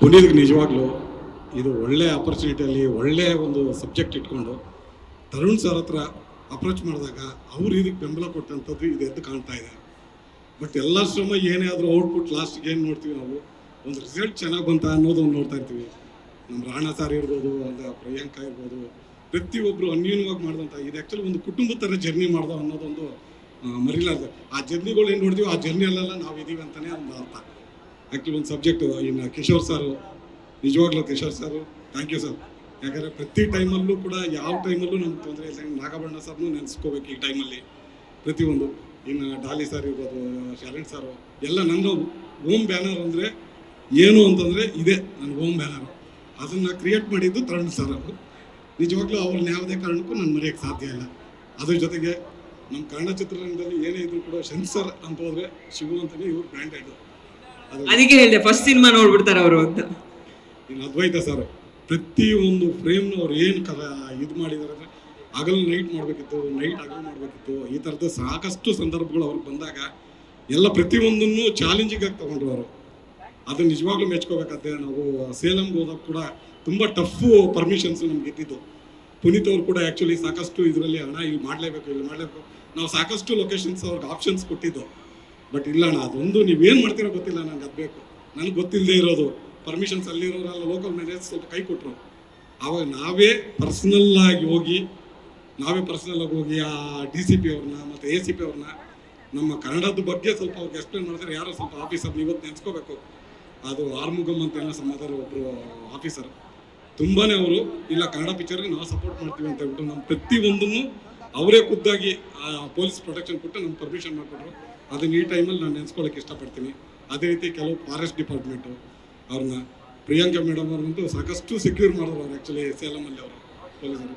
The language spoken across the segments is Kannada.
ಪುನೀತ್ಗೆ ನಿಜವಾಗ್ಲೂ ಇದು ಒಳ್ಳೆ ಆಪರ್ಚುನಿಟಿಯಲ್ಲಿ ಒಳ್ಳೆ ಒಂದು ಸಬ್ಜೆಕ್ಟ್ ಇಟ್ಕೊಂಡು ತರುಣ್ ಸರ್ ಹತ್ರ ಅಪ್ರೋಚ್ ಮಾಡಿದಾಗ ಅವ್ರು ಇದಕ್ಕೆ ಬೆಂಬಲ ಕೊಟ್ಟಂಥದ್ದು ಇದು ಎದ್ದು ಕಾಣ್ತಾ ಇದೆ. ಬಟ್ ಎಲ್ಲ ಶ್ರಮ ಏನೇ ಆದರೂ ಔಟ್ಪುಟ್ ಲಾಸ್ಟ್ಗೆ ಏನು ನೋಡ್ತೀವಿ ನಾವು? ಒಂದು ರಿಸಲ್ಟ್ ಚೆನ್ನಾಗಿ ಬಂತ ಅನ್ನೋದು ಒಂದು ನೋಡ್ತಾ ಇರ್ತೀವಿ. ನಮ್ಮ ರಾಣಾ ಸಾರ್ ಇರ್ಬೋದು ಒಂದು ಪ್ರಿಯಾಂಕಾ ಇರ್ಬೋದು ಪ್ರತಿಯೊಬ್ಬರು ಅನ್ಯೂನ್ಯವಾಗಿ ಮಾಡಿದಂಥ ಇದು ಆ್ಯಕ್ಚುಲಿ ಒಂದು ಕುಟುಂಬ ಥರ ಜರ್ನಿ ಮಾಡ್ದೋ ಅನ್ನೋದೊಂದು ಮರಿಲಾರ್ದು. ಆ ಜರ್ನಿಗಳು ಏನು ನೋಡ್ತೀವಿ ಆ ಜರ್ನಿಯಲ್ಲೆಲ್ಲ ನಾವು ಇದೀವಿ ಅಂತಲೇ ಒಂದು ಅರ್ಥ. ಆ್ಯಕ್ಚುಲಿ ಒಂದು ಸಬ್ಜೆಕ್ಟ್ ಇನ್ನು ಕಿಶೋರ್ ಸಾರು ನಿಜವಾಗ್ಲೂ Kishore sir thank you sir ಯಾಕಂದರೆ ಪ್ರತಿ ಟೈಮಲ್ಲೂ ಕೂಡ ಯಾವ ಟೈಮಲ್ಲೂ ನಮ್ಗೆ ತೊಂದರೆ ಇಲ್ಲ. ನಾಗಬಣ್ಣ ಸರ್ನು ನೆನೆಸ್ಕೋಬೇಕು ಈ ಟೈಮಲ್ಲಿ ಪ್ರತಿಯೊಂದು ಇನ್ನು ಡಾಲಿ ಸರ್ ಇರ್ಬೋದು ಶರಣ್ ಸರ್ ಎಲ್ಲ ನನ್ನ ಓಮ್ ಬ್ಯಾನರ್ ಅಂದರೆ ಏನು ಅಂತಂದರೆ ಇದೆ, ನನ್ನ ಓಮ್ ಬ್ಯಾನರ್ ಅದನ್ನು ಕ್ರಿಯೇಟ್ ಮಾಡಿದ್ದು ತರಣ್ ಸರ್ ಅವರು. ನಿಜವಾಗ್ಲೂ ಅವ್ರನ್ನ ಯಾವುದೇ ಕಾರಣಕ್ಕೂ ನಾನು ಮರೆಯೋಕ್ಕೆ ಸಾಧ್ಯ ಇಲ್ಲ. ಅದ್ರ ಜೊತೆಗೆ ನಮ್ಮ ಕನ್ನಡ ಚಿತ್ರರಂಗದಲ್ಲಿ ಏನೇ ಇದ್ರು ಕೂಡ ಸೆನ್ಸರ್ ಅಂತ ಹೋದರೆ ಶಿವು ಅಂತಲೇ ಇವ್ರು ಬ್ರ್ಯಾಂಡೆಡ್ ಅದಕ್ಕೆ ಹೇಳಿದೆ ಫಸ್ಟ್ ಸಿನಿಮಾ ನೋಡ್ಬಿಡ್ತಾರೆ ಅವರು ಅಂತ. ಇನ್ನು ಅದ್ವೈತ ಸರ್ ಪ್ರತಿಯೊಂದು ಫ್ರೇಮ್ನ ಅವ್ರು ಏನು ಕದ ಇದು ಮಾಡಿದಾರೆ ಅಂದರೆ ಹಗಲು ನೈಟ್ ಮಾಡಬೇಕಿತ್ತು ನೈಟ್ ಹಗಲು ಮಾಡಬೇಕಿತ್ತು ಈ ಥರದ ಸಾಕಷ್ಟು ಸಂದರ್ಭಗಳು ಅವ್ರಿಗೆ ಬಂದಾಗ ಎಲ್ಲ ಪ್ರತಿಯೊಂದನ್ನು ಚಾಲೆಂಜಿಂಗ್ ಆಗಿ ತಗೊಂಡ್ರು ಅವರು. ಅದು ನಿಜವಾಗ್ಲೂ ಮೆಚ್ಕೋಬೇಕಾದ್ರೆ ನಾವು ಸೇಲಂಗೆ ಹೋದಾಗ ಕೂಡ ತುಂಬ ಟಫ್ ಪರ್ಮಿಷನ್ಸ್ ನಮ್ಗೆ ಇದ್ದಿದ್ದು. ಪುನೀತ್ ಅವ್ರು ಕೂಡ ಆ್ಯಕ್ಚುಲಿ ಸಾಕಷ್ಟು ಇದರಲ್ಲಿ ಹಣ ಇಲ್ಲಿ ಮಾಡಲೇಬೇಕು ಇಲ್ಲಿ ಮಾಡಲೇಬೇಕು. ನಾವು ಸಾಕಷ್ಟು ಲೊಕೇಶನ್ಸ್ ಅವ್ರಿಗೆ ಆಪ್ಷನ್ಸ್ ಕೊಟ್ಟಿದ್ದು. ಬಟ್ ಇಲ್ಲ ಅಣ್ಣ, ಅದೊಂದು ನೀವೇನು ಮಾಡ್ತೀರೋ ಗೊತ್ತಿಲ್ಲ ನನಗೆ ಅದು ಬೇಕು. ನನಗೆ ಗೊತ್ತಿಲ್ಲದೆ ಇರೋದು. ಪರ್ಮಿಷನ್ಸ್ ಅಲ್ಲಿರೋರೆಲ್ಲ ಲೋಕಲ್ ಮ್ಯಾನೇಜ್ ಸ್ವಲ್ಪ ಕೈ ಕೊಟ್ಟರು ಆವಾಗ ನಾವೇ ಪರ್ಸ್ನಲ್ಲಾಗಿ ಹೋಗಿ, ನಾವೇ ಪರ್ಸ್ನಲ್ಲಾಗಿ ಹೋಗಿ ಆ ಡಿ ಸಿ ಪಿ ಅವ್ರನ್ನ ಮತ್ತು ಎ ಸಿ ಪಿ ಅವ್ರನ್ನ, ನಮ್ಮ ಕನ್ನಡದ ಬಗ್ಗೆ ಸ್ವಲ್ಪ ಅವ್ರಿಗೆ ಎಕ್ಸ್ಪ್ಲೇನ್ ಮಾಡಿದ್ರೆ ಯಾರೋ ಸ್ವಲ್ಪ ಆಫೀಸರ್ ಇವತ್ತು ನೆನೆಸ್ಕೋಬೇಕು. ಅದು ಆರ್ಮುಗಮ್ ಅಂತ ಏನೋ ಸಮಾಧಾನ ಒಬ್ಬರು ಆಫೀಸರ್ ತುಂಬಾ ಅವರು, ಇಲ್ಲ ಕನ್ನಡ ಪಿಕ್ಚರ್ಗೆ ನಾವು ಸಪೋರ್ಟ್ ಮಾಡ್ತೀವಿ ಅಂತ ಹೇಳ್ಬಿಟ್ಟು ನಮ್ಮ ಪ್ರತಿಯೊಂದನ್ನು ಅವರೇ ಖುದ್ದಾಗಿ ಪೊಲೀಸ್ ಪ್ರೊಟೆಕ್ಷನ್ ಕೊಟ್ಟು ನಮ್ಗೆ ಪರ್ಮಿಷನ್ ಮಾಡಿಕೊಟ್ರು. ಅದನ್ನ ಈ ಟೈಮಲ್ಲಿ ನಾನು ನೆನೆಸ್ಕೊಳ್ಳೋಕೆ ಇಷ್ಟಪಡ್ತೀನಿ. ಅದೇ ರೀತಿ ಕೆಲವು ಫಾರೆಸ್ಟ್ ಡಿಪಾರ್ಟ್ಮೆಂಟು ಅವ್ರನ್ನ ಪ್ರಿಯಾಂಕಾ ಮೇಡಮ್ ಅವ್ರಂತೂ ಸಾಕಷ್ಟು ಸೆಕ್ಯೂರ್ ಮಾಡಿದ್ರು ಅವ್ರು ಆ್ಯಕ್ಚುಲಿ ಸೇಲಮಲ್ಲಿ ಅವರು, ಪೊಲೀಸರು.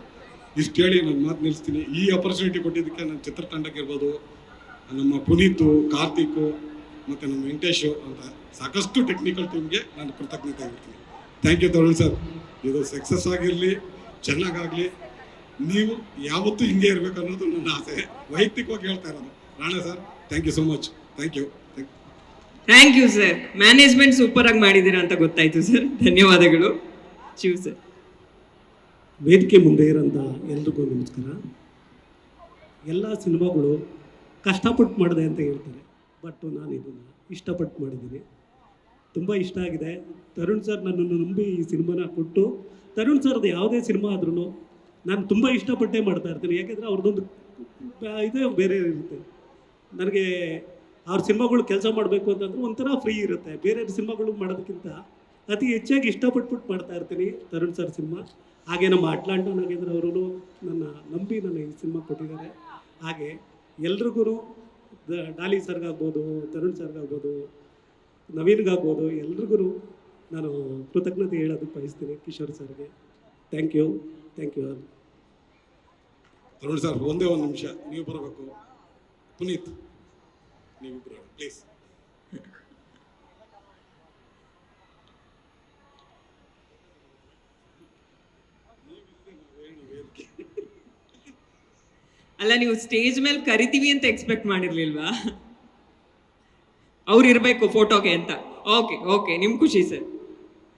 ಇಷ್ಟು ಹೇಳಿ ನಾನು ಮಾತು ನಿಲ್ಲಿಸ್ತೀನಿ ಈ ಅಪರ್ಚುನಿಟಿ ಕೊಟ್ಟಿದ್ದಕ್ಕೆ ನನ್ನ ಚಿತ್ರತಂಡಕ್ಕೆ ಇರ್ಬೋದು, ನಮ್ಮ ಪುನೀತು, ಕಾರ್ತಿಕು, ಮತ್ತು ನಮ್ಮ ವೆಂಕಟೇಶು ಅಂತ ಸಾಕಷ್ಟು ಟೆಕ್ನಿಕಲ್ ಟೀಮ್ಗೆ ನಾನು ಕೃತಜ್ಞತೆ ಆಗಿರ್ತೀನಿ ಥ್ಯಾಂಕ್ ಯು ತರುಣ್ ಸರ್ ಇದು ಸಕ್ಸಸ್ ಆಗಿರಲಿ, ಚೆನ್ನಾಗಾಗಲಿ, ನೀವು ಯಾವತ್ತೂ ಹಿಂಗೆ ಇರಬೇಕು ಅನ್ನೋದು ನನ್ನ ಆಸೆ. ವೈಯಕ್ತಿಕವಾಗಿ ಹೇಳ್ತಾ ಇರೋದು. Rane sir thank you so much thank you thank thank you sir management super ಆಗಿ ಮಾಡಿದ್ದೀರಾ ಅಂತ ಗೊತ್ತಾಯ್ತು ಸರ್ ಧನ್ಯವಾದಗಳು. ಶಿವ್ ಸರ್ ವೇದಿಕೆ ಮುಂದೆ ಇರೋಂಥ ಎಲ್ರಿಗೂ ನಮಸ್ಕಾರ. ಎಲ್ಲ ಸಿನಿಮಾಗಳು ಕಷ್ಟಪಟ್ಟು ಮಾಡಿದೆ ಅಂತ ಹೇಳ್ತಾರೆ. ಬಟ್ ನಾನು ಇದನ್ನು ಇಷ್ಟಪಟ್ಟು ಮಾಡಿದ್ದೀನಿ. ತುಂಬ ಇಷ್ಟ ಆಗಿದೆ. ತರುಣ್ ಸರ್ ನನ್ನನ್ನು ನಂಬಿ ಈ ಸಿನಿಮಾನ ಕೊಟ್ಟು ತರುಣ್ ಸರ್ದು ಯಾವುದೇ ಸಿನಿಮಾ ಆದ್ರೂ ನಾನು ತುಂಬ ಇಷ್ಟಪಟ್ಟೇ ಮಾಡ್ತಾ ಇರ್ತೀನಿ. ಯಾಕೆಂದರೆ ಅವ್ರದ್ದೊಂದು ಇದೇ ಬೇರೆ ಇರುತ್ತೆ. ನನಗೆ ಅವ್ರ ಸಿನಿಮಾಗಳು ಕೆಲಸ ಮಾಡಬೇಕು ಅಂತಂದ್ರೆ ಒಂಥರ ಫ್ರೀ ಇರುತ್ತೆ. ಬೇರೆ ಸಿನಿಮಾಗಳು ಮಾಡೋದಕ್ಕಿಂತ ಅತಿ ಹೆಚ್ಚಾಗಿ ಇಷ್ಟಪಟ್ಬಿಟ್ಟು ಮಾಡ್ತಾ ಇರ್ತೀನಿ ತರುಣ್ ಸರ್ ಸಿನಿಮಾ. ಹಾಗೆ ನಮ್ಮ ಅಟ್ಲಾಂಟ ನಾಗೇಂದ್ರ ಅವರು ನನ್ನ ನಂಬಿ ನನ್ನ ಈ ಸಿನಿಮಾ ಕೊಟ್ಟಿದ್ದಾರೆ. ಹಾಗೆ ಎಲ್ರಿಗೂ ಡಾಲಿ ಸರ್ಗಾಗ್ಬೋದು ತರುಣ್ ಸರ್ಗಾಗ್ಬೋದು ನವೀನ್ಗಾಗ್ಬೋದು ಎಲ್ರಿಗೂ ನಾನು ಕೃತಜ್ಞತೆ ಹೇಳೋದಕ್ಕೆ ಬಯಸ್ತೀನಿ ಕಿಶೋರ್ ಸರ್ಗೆ thank you thank you Tarun sir ಒಂದೇ ಒಂದು ನಿಮಿಷ. ನೀವು ಬರಬೇಕು. ಪುನೀತ್ ನೀವಿಬ್ಬರು ಪ್ಲೀಸ್ ಅಲ್ಲ, ನೀವು ಸ್ಟೇಜ್ ಮೇಲೆ ಕರಿತೀವಿ ಅಂತ ಎಕ್ಸ್ಪೆಕ್ಟ್ ಮಾಡಿರ್ಲಿಲ್ವಾ? ಅವ್ರು ಇರಬೇಕು ಫೋಟೋಗೆ ಅಂತ. ಓಕೆ ಓಕೆ ನಿಮ್ ಖುಷಿ ಸರ್